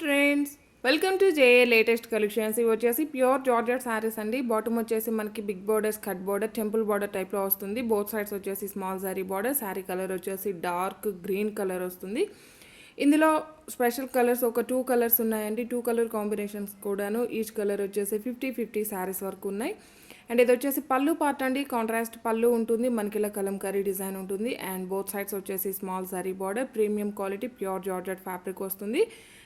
Friends welcome to JA latest collections. ఇవి వచ్చేసి pure georgette saris అండి. బాటమ్ వచ్చేసి మనకి big borders cut border temple border టైప్లో వస్తుంది. బోత్ సైడ్స్ వచ్చేసి small sorry border saree colour వచ్చేసి డార్క్ గ్రీన్ కలర్ వస్తుంది. ఇందులో స్పెషల్ కలర్స్ ఒక టూ కలర్స్ ఉన్నాయండి. టూ కలర్ కాంబినేషన్స్ కూడాను ఈచ్ కలర్ వచ్చేసి ఫిఫ్టీ ఫిఫ్టీ శారీస్ వరకు ఉన్నాయి. అండ్ ఇది వచ్చేసి పళ్ళు పార్ట్ అండి. కాంట్రాస్ట్ పళ్ళు ఉంటుంది. మనకి ఇలా కలంకరీ డిజైన్ ఉంటుంది. అండ్ బోత్ సైడ్స్ వచ్చేసి small sari border premium quality pure georgette fabric వస్తుంది.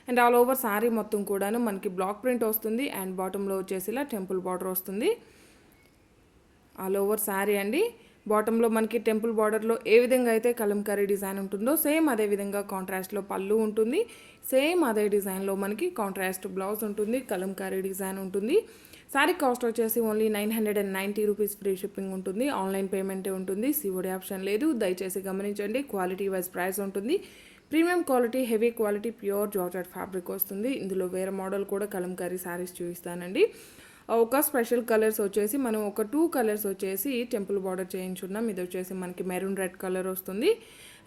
అండ్ ఆల్ ఓవర్ సారీ మొత్తం కూడాను మనకి బ్లాక్ ప్రింట్ వస్తుంది. అండ్ బాటంలో వచ్చేసి ఇలా టెంపుల్ బార్డర్ వస్తుంది. ఆల్ ఓవర్ శారీ అండి. బాటంలో మనకి టెంపుల్ బార్డర్లో ఏ విధంగా అయితే కలంకారీ డిజైన్ ఉంటుందో సేమ్ అదే విధంగా కాంట్రాస్ట్లో పళ్ళు ఉంటుంది. సేమ్ అదే డిజైన్లో మనకి కాంట్రాస్ట్ బ్లౌజ్ ఉంటుంది కలంకారీ డిజైన్ ఉంటుంది. శారీ కాస్ట్ వచ్చేసి only nine hundred and ninety rupees free shipping ఉంటుంది. ఆన్లైన్ పేమెంటే ఉంటుంది. సిఓడి ఆప్షన్ లేదు. దయచేసి గమనించండి. క్వాలిటీ వైజ్ ప్రైస్ ఉంటుంది. Premium quality heavy quality pure georgette fabric వస్తుంది. ఇందులో వేరే మోడల్ కూడా కలంకారీ శారీస్ చూపిస్తానండి. ఒక స్పెషల్ కలర్స్ వచ్చేసి మనం ఒక టూ కలర్స్ వచ్చేసి టెంపుల్ బార్డర్ చేయించున్నాం. ఇది వచ్చేసి మనకి మెరూన్ రెడ్ కలర్ వస్తుంది.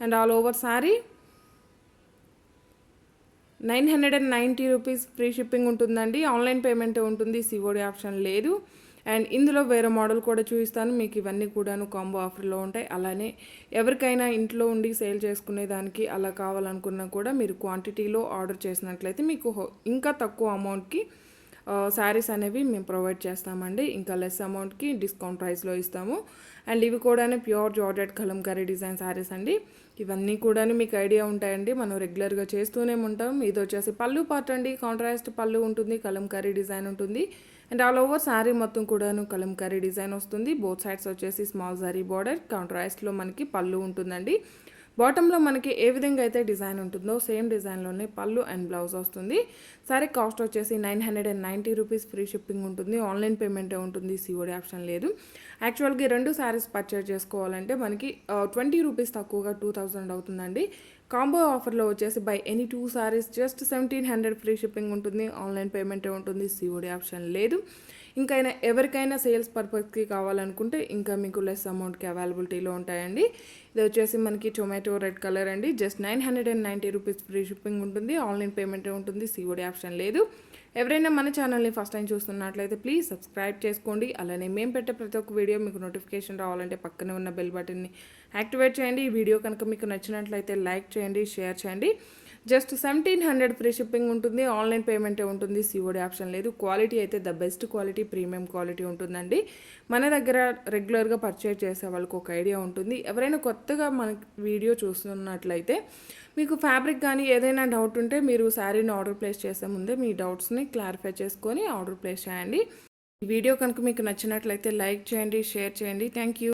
And all over sari nine hundred and ninety rupees free shipping ఉంటుందండి. ఆన్లైన్ పేమెంట్ ఉంటుంది సివోడి ఆప్షన్ లేదు. అండ్ ఇందులో వేరే మోడల్ కూడా చూపిస్తాను. మీకు ఇవన్నీ కూడాను కాంబో ఆఫర్లో ఉంటాయి. అలానే ఎవరికైనా ఇంట్లో ఉండి సేల్ చేసుకునే దానికి అలా కావాలనుకున్నా కూడా మీరు క్వాంటిటీలో ఆర్డర్ చేసినట్లయితే మీకు ఇంకా తక్కువ అమౌంట్కి శారీస్ అనేవి మేము ప్రొవైడ్ చేస్తామండి. ఇంకా లెస్ అమౌంట్కి డిస్కౌంట్ ప్రైస్లో ఇస్తాము. అండ్ ఇవి కూడా pure georgette Kalamkari design saris అండి. ఇవన్నీ కూడా మీకు ఐడియా ఉంటాయండి. మనం రెగ్యులర్గా చేస్తూనే ఉంటాం. ఇది వచ్చేసి పళ్ళు పార్ట్ అండి. కాంట్రాస్ట్ పళ్ళు ఉంటుంది కలంకారీ డిజైన్ ఉంటుంది. అండ్ ఆల్ ఓవర్ శారీ మొత్తం కూడాను కలంకారీ డిజైన్ వస్తుంది. బోత్ సైడ్స్ వచ్చేసి స్మాల్ జారీ బార్డర్. కాంట్రాస్ట్లో మనకి పళ్ళు ఉంటుందండి. బాటంలో మనకి ఏ విధంగా అయితే డిజైన్ ఉంటుందో సేమ్ డిజైన్లోనే పళ్ళు అండ్ బ్లౌజ్ వస్తుంది. సరే కాస్ట్ వచ్చేసి nine hundred and ninety rupees free shipping ఉంటుంది. ఆన్లైన్ పేమెంటే ఉంటుంది సిఓడి ఆప్షన్ లేదు. యాక్చువల్గా రెండు శారీస్ పర్చేజ్ చేసుకోవాలంటే మనకి ట్వంటీ రూపీస్ తక్కువగా టూ థౌజండ్ అవుతుందండి. కాంబో ఆఫర్లో వచ్చేసి buy any two saris just seventeen hundred free shipping ఉంటుంది. ఆన్లైన్ పేమెంటే ఉంటుంది సిఓడి ఆప్షన్ లేదు. ఇంకైనా ఎవరికైనా సేల్స్ పర్పస్కి కావాలనుకుంటే ఇంకా మీకు లెస్ అమౌంట్కి అవైలబిలిటీలో ఉంటాయండి. ఇది వచ్చేసి మనకి టొమాటో రెడ్ కలర్ అండి. Just nine hundred and ninety rupees free shipping ఉంటుంది. ఆన్లైన్ పేమెంట్ ఉంటుంది. సిఓడి ఆప్షన్ లేదు. ఎవరైనా మన ఛానల్ని ఫస్ట్ టైం చూస్తున్నట్లయితే ప్లీజ్ సబ్స్క్రైబ్ చేసుకోండి. అలానే మేము పెట్టే ప్రతి ఒక్క వీడియో మీకు నోటిఫికేషన్ రావాలంటే పక్కనే ఉన్న బెల్ బటన్ని యాక్టివేట్ చేయండి. ఈ వీడియో కనుక మీకు నచ్చినట్లయితే లైక్ చేయండి షేర్ చేయండి. Just seventeen hundred free shipping ఉంటుంది ఆన్లైన్ పేమెంటే ఉంటుంది సిఓడి ఆప్షన్ లేదు. క్వాలిటీ అయితే the best quality premium quality ఉంటుందండి. మన దగ్గర రెగ్యులర్గా పర్చేజ్ చేసే వాళ్ళకి ఒక ఐడియా ఉంటుంది. ఎవరైనా కొత్తగా మన వీడియో చూస్తున్నట్లయితే మీకు ఫ్యాబ్రిక్ కానీ ఏదైనా డౌట్ ఉంటే మీరు శారీని ఆర్డర్ ప్లేస్ చేసే ముందే మీ డౌట్స్ని క్లారిఫై చేసుకొని ఆర్డర్ ప్లేస్ చేయండి. ఈ వీడియో కనుక మీకు నచ్చినట్లయితే లైక్ చేయండి షేర్ చేయండి. Thank you